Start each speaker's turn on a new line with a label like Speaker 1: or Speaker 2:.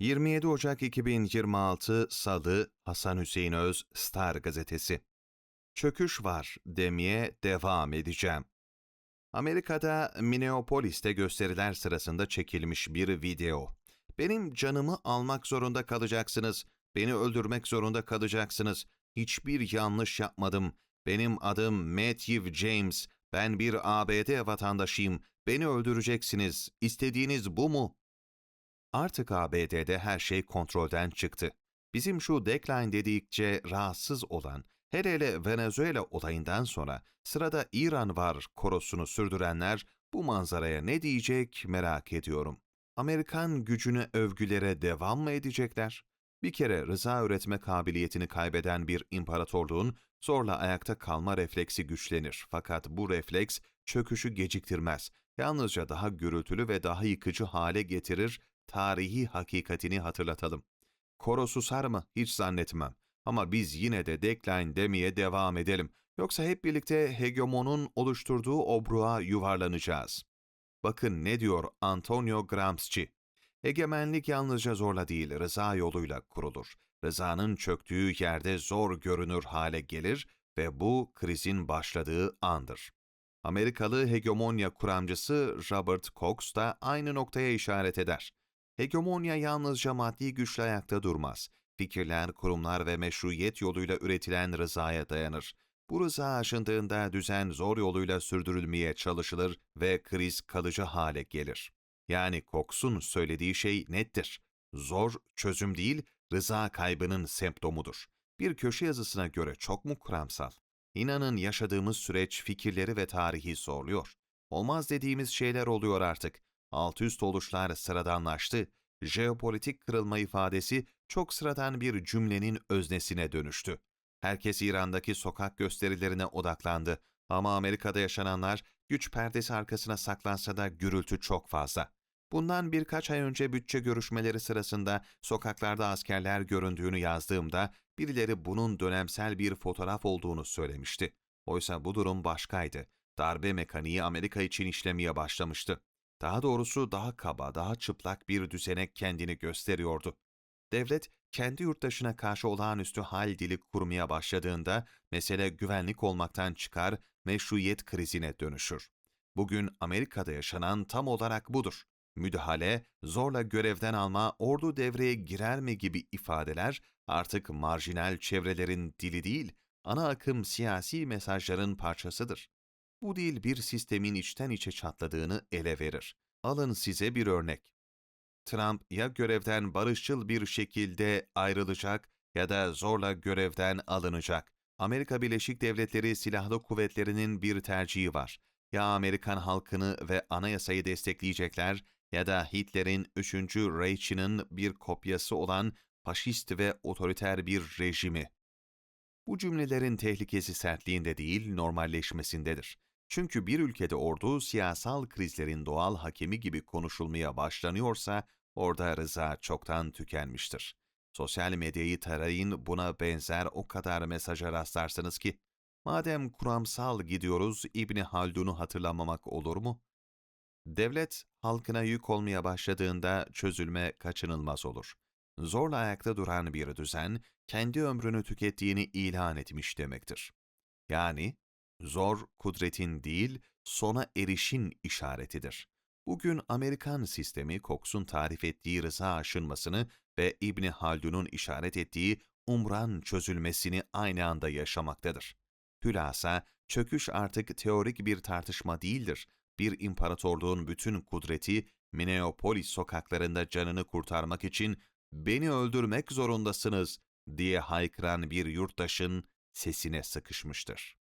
Speaker 1: 27 Ocak 2026 Salı Hasan Hüseyin Öz Star Gazetesi Çöküş var demeye devam edeceğim. Amerika'da Minneapolis'te gösteriler sırasında çekilmiş bir video. Benim canımı almak zorunda kalacaksınız. Beni öldürmek zorunda kalacaksınız. Hiçbir yanlış yapmadım. Benim adım Matthew James. Ben bir ABD vatandaşıyım. Beni öldüreceksiniz. İstediğiniz bu mu? Artık ABD'de her şey kontrolden çıktı. Bizim şu Decline dedikçe rahatsız olan, hele hele Venezuela olayından sonra sırada İran var korosunu sürdürenler bu manzaraya ne diyecek merak ediyorum. Amerikan gücüne övgülere devam mı edecekler? Bir kere rıza üretme kabiliyetini kaybeden bir imparatorluğun zorla ayakta kalma refleksi güçlenir. Fakat bu refleks çöküşü geciktirmez. Yalnızca daha gürültülü ve daha yıkıcı hale getirir, tarihi hakikatini hatırlatalım. Koro susar mı? Hiç zannetmem. Ama biz yine de decline demeye devam edelim. Yoksa hep birlikte hegemonun oluşturduğu obruğa yuvarlanacağız. Bakın ne diyor Antonio Gramsci. Egemenlik yalnızca zorla değil, rıza yoluyla kurulur. Rızanın çöktüğü yerde zor görünür hale gelir ve bu krizin başladığı andır. Amerikalı hegemonya kuramcısı Robert Cox da aynı noktaya işaret eder. Hegemonya yalnızca maddi güçle ayakta durmaz. Fikirler, kurumlar ve meşruiyet yoluyla üretilen rızaya dayanır. Bu rıza aşındığında düzen zor yoluyla sürdürülmeye çalışılır ve kriz kalıcı hale gelir. Yani Cox'un söylediği şey nettir. Zor çözüm değil, rıza kaybının semptomudur. Bir köşe yazısına göre çok mu kuramsal? İnanın yaşadığımız süreç fikirleri ve tarihi zorluyor. Olmaz dediğimiz şeyler oluyor artık. Alt üst oluşlar sıradanlaştı. Jeopolitik kırılma ifadesi çok sıradan bir cümlenin öznesine dönüştü. Herkes İran'daki sokak gösterilerine odaklandı ama Amerika'da yaşananlar güç perdesi arkasına saklansa da gürültü çok fazla. Bundan birkaç ay önce bütçe görüşmeleri sırasında sokaklarda askerler göründüğünü yazdığımda birileri bunun dönemsel bir fotoğraf olduğunu söylemişti. Oysa bu durum başkaydı. Darbe mekaniği Amerika için işlemeye başlamıştı. Daha doğrusu daha kaba, daha çıplak bir düzenek kendini gösteriyordu. Devlet, kendi yurttaşına karşı olağanüstü hal dili kurmaya başladığında mesele güvenlik olmaktan çıkar, meşruiyet krizine dönüşür. Bugün Amerika'da yaşanan tam olarak budur. Müdahale, zorla görevden alma, ordu devreye girer mi gibi ifadeler artık marjinal çevrelerin dili değil, ana akım siyasi mesajların parçasıdır. Bu dil bir sistemin içten içe çatladığını ele verir. Alın size bir örnek. Trump ya görevden barışçıl bir şekilde ayrılacak ya da zorla görevden alınacak. Amerika Birleşik Devletleri Silahlı Kuvvetleri'nin bir tercihi var. Ya Amerikan halkını ve anayasayı destekleyecekler ya da Hitler'in 3. Reich'inin bir kopyası olan faşist ve otoriter bir rejimi. Bu cümlelerin tehlikesi sertliğinde değil, normalleşmesindedir. Çünkü bir ülkede ordu siyasal krizlerin doğal hakemi gibi konuşulmaya başlanıyorsa orada rıza çoktan tükenmiştir. Sosyal medyayı tarayın buna benzer o kadar mesaja rastlarsınız ki, madem kuramsal gidiyoruz İbni Haldun'u hatırlamamak olur mu? Devlet, halkına yük olmaya başladığında çözülme kaçınılmaz olur. Zorla ayakta duran bir düzen, kendi ömrünü tükettiğini ilan etmiş demektir. Yani, zor kudretin değil, sona erişin işaretidir. Bugün Amerikan sistemi Cox'un tarif ettiği rıza aşınmasını ve İbni Haldun'un işaret ettiği umran çözülmesini aynı anda yaşamaktadır. Hülasa, çöküş artık teorik bir tartışma değildir. Bir imparatorluğun bütün kudreti Minneapolis sokaklarında canını kurtarmak için beni öldürmek zorundasınız diye haykıran bir yurttaşın sesine sıkışmıştır.